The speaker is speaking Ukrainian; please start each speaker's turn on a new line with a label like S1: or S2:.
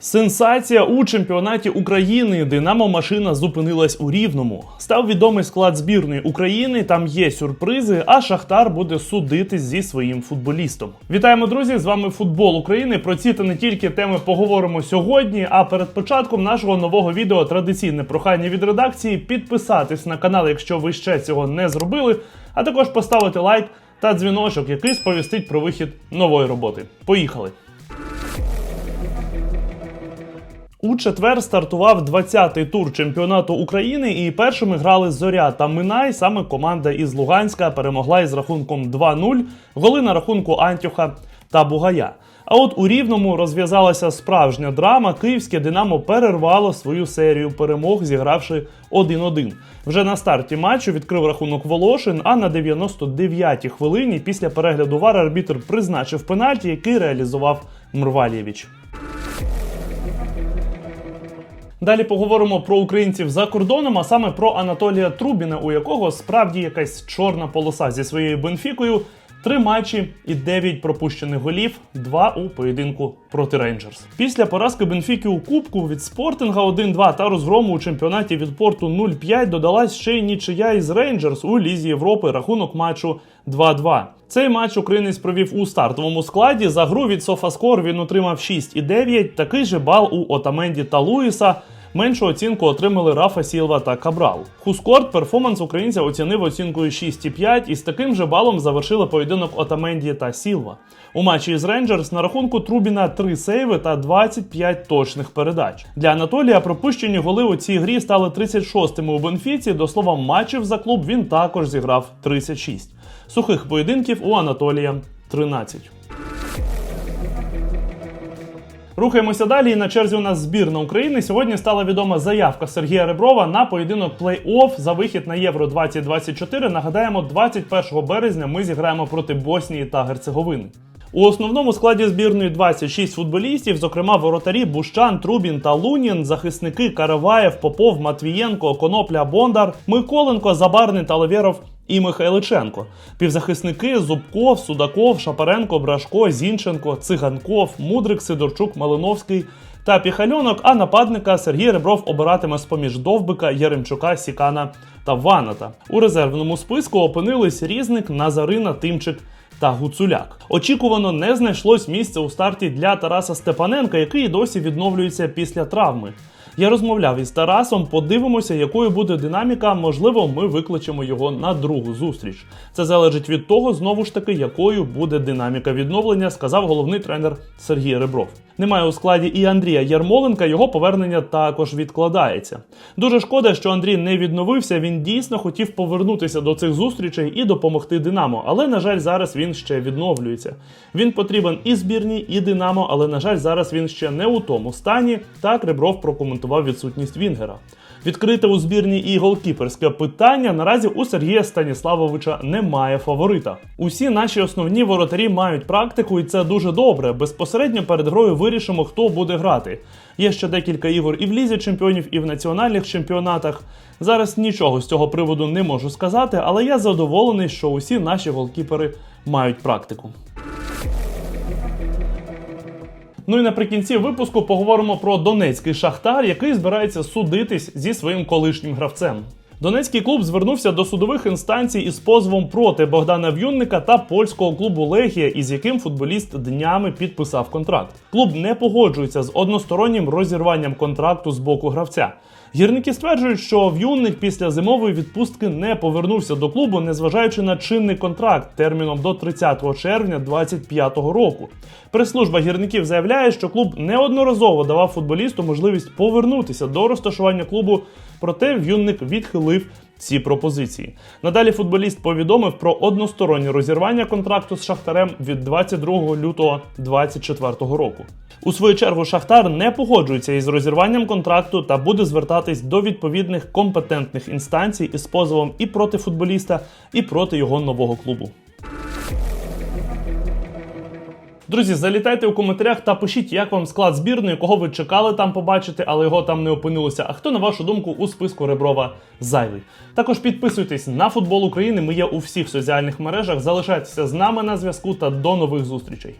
S1: Сенсація у чемпіонаті України. Динамо машина зупинилась у Рівному. Став відомий склад збірної України. Там є сюрпризи. А Шахтар буде судитись зі своїм футболістом. Вітаємо, друзі! З вами футбол України. Про ці та не тільки теми поговоримо сьогодні. А перед початком нашого нового відео традиційне прохання від редакції підписатись на канал, якщо ви ще цього не зробили, а також поставити лайк та дзвіночок, який сповістить про вихід нової роботи. Поїхали! У четвер стартував 20-й тур чемпіонату України, і першими грали Зоря та Минай. Саме команда із Луганська перемогла із рахунком 2-0. Голи на рахунку Антюха та Бугая. А от у Рівному розв'язалася справжня драма. Київське Динамо перервало свою серію перемог, зігравши 1-1. Вже на старті матчу відкрив рахунок Волошин. А на 99-й хвилині після перегляду вар арбітр призначив пенальті, який реалізував Мрвалєвич. Далі поговоримо про українців за кордоном, а саме про Анатолія Трубіна, у якого справді якась чорна полоса зі своєю Бенфікою. Три матчі і дев'ять пропущених голів, два у поєдинку проти Рейнджерс. Після поразки Бенфіки у Кубку від Спортинга 1-2 та розгрому у чемпіонаті від Порту 0-5 додалась ще й нічия із Рейнджерс у Лізі Європи. Рахунок матчу 2-2. Цей матч українець провів у стартовому складі. За гру від Софаскор він отримав 6,9. Такий же бал у Отаменді та Луїса. Меншу оцінку отримали Рафа Сілва та Кабрал. Хускорт перформанс українця оцінив оцінкою 6,5 і з таким же балом завершили поєдинок Отаменді та Сілва. У матчі із Рейнджерс на рахунку Трубіна 3 сейви та 25 точних передач. Для Анатолія пропущені голи у цій грі стали 36-ми у Бенфіці. До слова, матчів за клуб він також зіграв 36. Сухих поєдинків у Анатолія 13. Рухаємося далі. І на черзі у нас збірна України. Сьогодні стала відома заявка Сергія Реброва на поєдинок плей-офф за вихід на Євро 2024. Нагадаємо, 21 березня ми зіграємо проти Боснії та Герцеговини. У основному складі збірної 26 футболістів, зокрема воротарі Бущан, Трубін та Лунін, захисники Караваєв, Попов, Матвієнко, Конопля, Бондар, Миколенко, Забарний та Левєров і Михайличенко. Півзахисники Зубков, Судаков, Шапаренко, Брашко, Зінченко, Циганков, Мудрик, Сидорчук, Малиновський та Піхальонок, а нападника Сергій Ребров обиратиме з-поміж Довбика, Яремчука, Сікана та Ваната. У резервному списку опинились різник Назарина, Тимчик та Гуцуляк. Очікувано не знайшлось місця у старті для Тараса Степаненка, який досі відновлюється після травми. Я розмовляв із Тарасом, подивимося, якою буде динаміка. Можливо, ми викличемо його на другу зустріч. Це залежить від того, знову ж таки, якою буде динаміка відновлення, сказав головний тренер Сергій Ребров. Немає у складі і Андрія Ярмоленка, його повернення також відкладається. Дуже шкода, що Андрій не відновився. Він дійсно хотів повернутися до цих зустрічей і допомогти Динамо. Але на жаль, зараз він ще відновлюється. Він потрібен і збірній, і Динамо, але на жаль, зараз він ще не у тому стані. Так Ребров прокоментував відсутність Вінгера. Відкрите у збірні і голкіперське питання наразі у Сергія Станіславовича немає фаворита. Усі наші основні воротарі мають практику, і це дуже добре. Безпосередньо перед грою вирішимо, хто буде грати. Є ще декілька ігор і в лізі чемпіонів, і в національних чемпіонатах. Зараз нічого з цього приводу не можу сказати, але я задоволений, що усі наші голкіпери мають практику. Ну і наприкінці випуску поговоримо про донецький шахтар, який збирається судитись зі своїм колишнім гравцем. Донецький клуб звернувся до судових інстанцій із позовом проти Богдана В'юнника та польського клубу Легія, із яким футболіст днями підписав контракт. Клуб не погоджується з одностороннім розірванням контракту з боку гравця. Гірники стверджують, що В'юнник після зимової відпустки не повернувся до клубу, незважаючи на чинний контракт терміном до 30 червня 2025 року. Прес-служба гірників заявляє, що клуб неодноразово давав футболісту можливість повернутися до розташування клубу, проте В'юнник відхилив ці пропозиції. Надалі футболіст повідомив про одностороннє розірвання контракту з Шахтарем від 22 лютого 2024 року. У свою чергу Шахтар не погоджується із розірванням контракту та буде звертатись до відповідних компетентних інстанцій із позовом і проти футболіста, і проти його нового клубу. Друзі, залітайте у коментарях та пишіть, як вам склад збірної, кого ви чекали там побачити, але його там не опинилося. А хто, на вашу думку, у списку Реброва зайвий? Також підписуйтесь на футбол України. Ми є у всіх соціальних мережах. Залишайтеся з нами на зв'язку та до нових зустрічей.